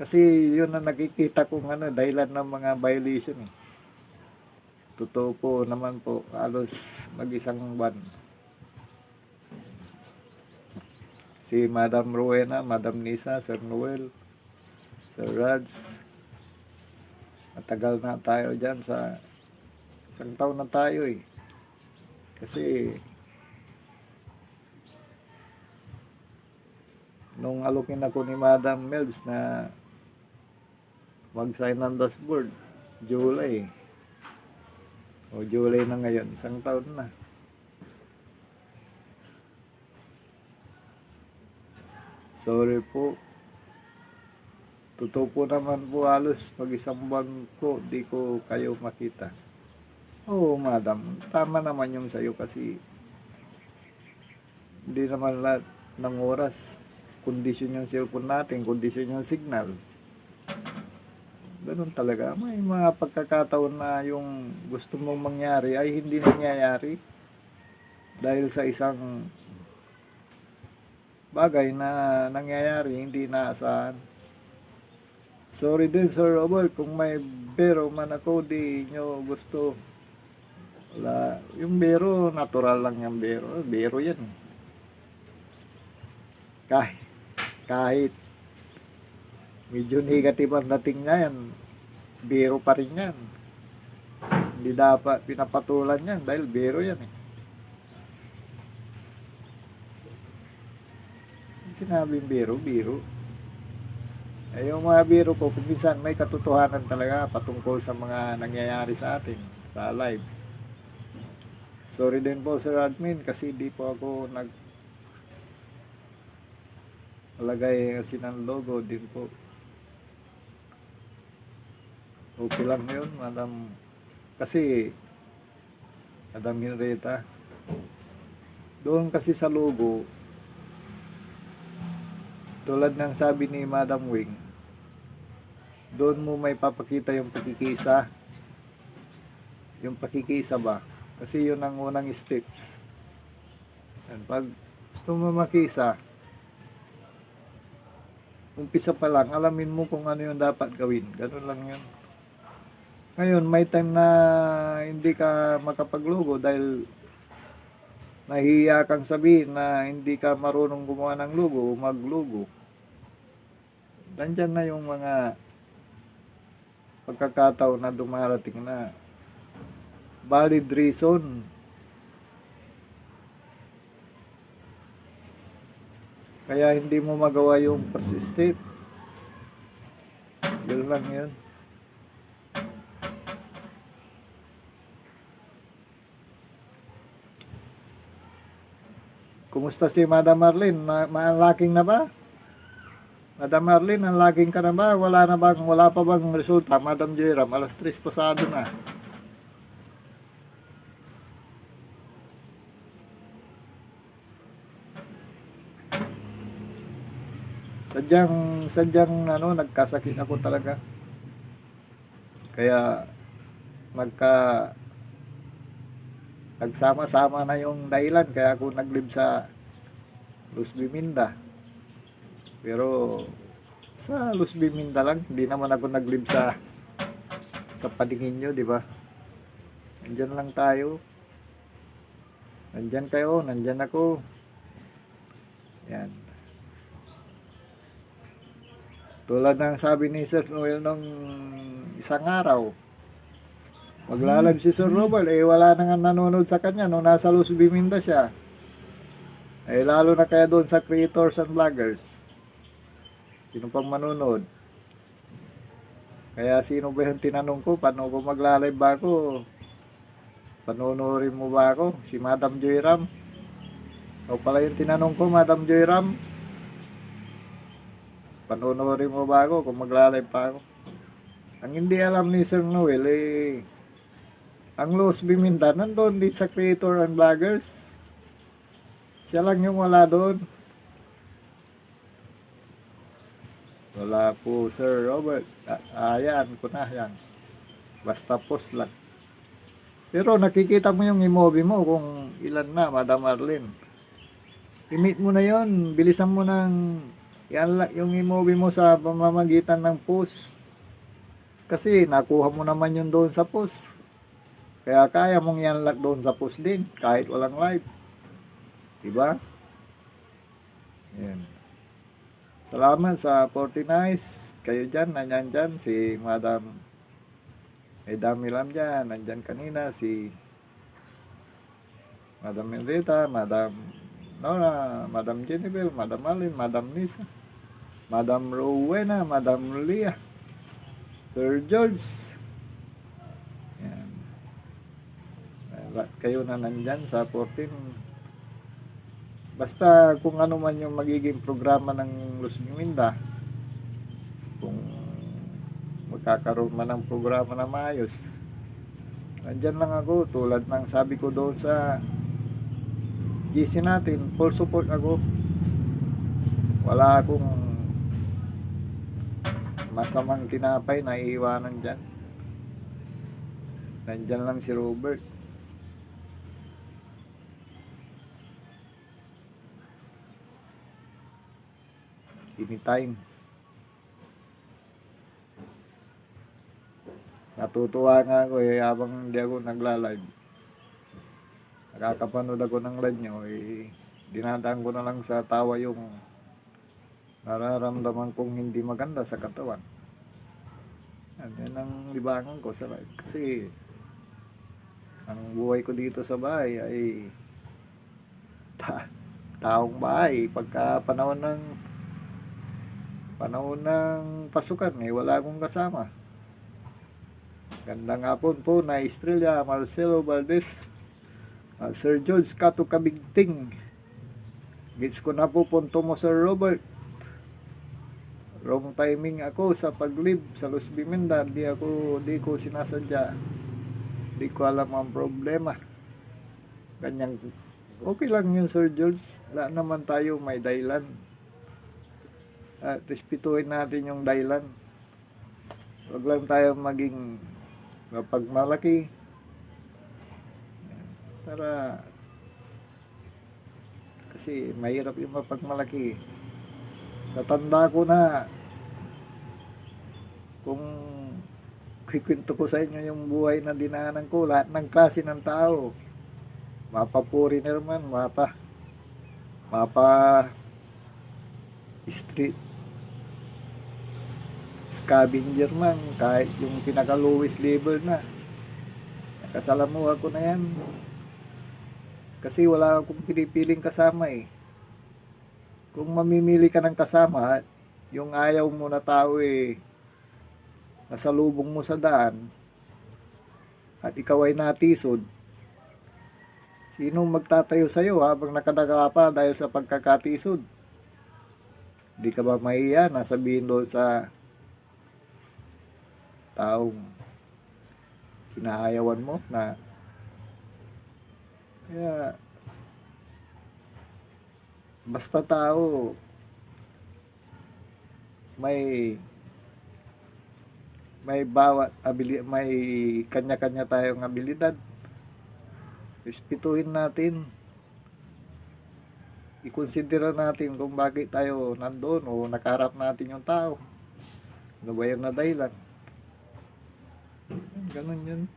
Kasi yun ang nakikita kong ano, dahilan ng mga violation eh. Totoo po naman po, halos mag-isang buwan. Si Madam Rowena, Madam Nisa, Sir Noel, Sir Rads, matagal na tayo dyan sa isang taon na tayo eh. Kasi nung alukin ako ni Madam Melbs na mag-sign ng dashboard, July. O July na ngayon, isang taon na. Sorry po. Totoo po naman po halos pag isang buwan ko, di ko kayo makita. Oo, madam. Tama naman yung sa'yo kasi hindi naman lahat ng oras kondisyon yung cellphone natin, kondisyon yung signal. Ganun talaga. May mga pagkakataon na yung gusto mong mangyari ay hindi nangyayari dahil sa isang bagay na nangyayari, hindi naasahan. Sorry din, Sir Robert, kung may bero man ako, di nyo gusto. Wala. Yung bero, natural lang yung bero. Bero yan. Kahit, kahit medyo negative ang dating niya yan, biro pa rin yan. Hindi dapat pinapatulan yan dahil biro yan eh. Sinabing biro, biro. Eh, yung mga biro ko, kung minsan may katotohanan talaga patungkol sa mga nangyayari sa atin, sa live. Sorry din po Sir Admin kasi di po ako nag lagay kasi ng logo din po. Okay lang yun, Madam. Kasi, Madam Henrietta, doon kasi sa logo, tulad ng sabi ni Madam Wing, doon mo may papakita yung pakikisa. Yung pakikisa ba? Kasi yun ang unang steps. Yan, pag gusto mo makisa, umpisa pa lang, alamin mo kung ano yung dapat gawin. Ganun lang yun. Ngayon, may time na hindi ka makapaglogo dahil nahihiya kang sabihin na hindi ka marunong gumawa ng logo o maglogo. Nandyan na yung mga pagkakataon na dumarating na valid reason Kaya hindi mo magawa yung first step. Yun lang yun. Kumusta si Madam Marlene? Ma maanlaking na ba? Madam Marlene, anlaking ka na ba? Wala na bang, wala pa bang resulta? Madam Jeram, alas 3 pasado na. Sadyang, sadyang ano, nagkasakit ako talaga. Kaya, magka, nagsama-sama na yung dahilan. Kaya ako naglib sa Luz Biminda. Pero, sa Luz Biminda lang, hindi naman ako naglib sa sa paningin nyo, di ba? Nandyan lang tayo. Nandyan kayo, nandyan ako. Yan. Tulad ng sabi ni Sir Noel nung isang araw, maglalab si Sir Robert, eh wala na nga nanonood sa kanya nung nasa Luz Biminda siya. Eh lalo na kaya doon sa creators and vloggers. Sino pang manonood? Kaya sino ba yung tinanong ko, paano ko magla-live ba ako? Panonoodin mo ba ako? Si Madam Joyram? O pala yung tinanong ko, Madam Joyram? Panonoodin mo ba ako kung magla-live pa ako? Ang hindi alam ni Sir Noel, eh, ang Los Biminda, nandun din sa creator and vloggers. Siya lang yung wala doon. Wala po, Sir Robert. Ah, ayan ko na, yan. Basta post lang. Pero nakikita mo yung imobi mo kung ilan na, Madam Arlene. I-meet mo na yon Bilisan mo ng yung i-movie mo sa pamamagitan ng post. Kasi nakuha mo naman yun doon sa post. Kaya kaya mong yan lang doon sa post din kahit walang live. Diba? Yan. Salamat sa 49 Kayo dyan, nandyan dyan. Si Madam ay dami lang dyan. Nandyan kanina si Madam Enrita, Madam Nora, Madam Jennifer, Madam Alin, Madam Lisa, Madam Rowena, Madam Leah, Sir George. Yan. Lahat Kayo na nandyan sa 14. Basta kung ano man yung magiging programa ng Luz Minda, kung magkakaroon man ng programa na maayos, nandyan lang ako tulad ng sabi ko doon sa GC natin, full support ako. Wala akong masamang tinapay na iiwanan dyan. Nandyan lang si Robert. Anytime. Natutuwa nga ako eh habang hindi ako nagla-live. Nakakapanood ako ng live nyo eh dinadaan ko na lang sa tawa yung nararamdaman kong hindi maganda sa katawan. Yan, yan ang libangan ko sa live. Kasi ang buhay ko dito sa bahay ay ta taong bahay. Pagka panahon ng panahon ng pasukan eh wala akong kasama. Gandang hapon po na Estrella Marcelo Valdez. Ah, Sir George Kato Kabigting. Gets ko na po punto mo Sir Robert. Wrong timing ako sa paglib sa Los Biminda. Di ako, di ko sinasadya. Di ko alam ang problema. Ganyan. Okay lang yun Sir George. Wala naman tayo may dahilan. At respetuhin natin yung dahilan. Huwag lang tayo maging mapagmalaki para kasi mahirap yung mapagmalaki sa tanda ko na kung kikwento ko sa inyo yung buhay na dinaanan ko lahat ng klase ng tao mapapuri na naman mapa mapa street scavenger man kahit yung pinaka lowest level na. Nakasalamuha ko na yan. Kasi wala akong pinipiling kasama eh. Kung mamimili ka ng kasama yung ayaw mo na tao eh nasa lubong mo sa daan at ikaw ay natisod sino magtatayo sa iyo habang nakadaga pa dahil sa pagkakatisod? Di ka ba mahiya na sabihin doon sa taong sinaayawan mo na kaya basta tao may may bawat abili may kanya-kanya tayong abilidad. Respetuhin natin. Ikonsidera natin kung bakit tayo nandoon o nakaharap natin yung tao. Ano ba yun na dahilan ganun yun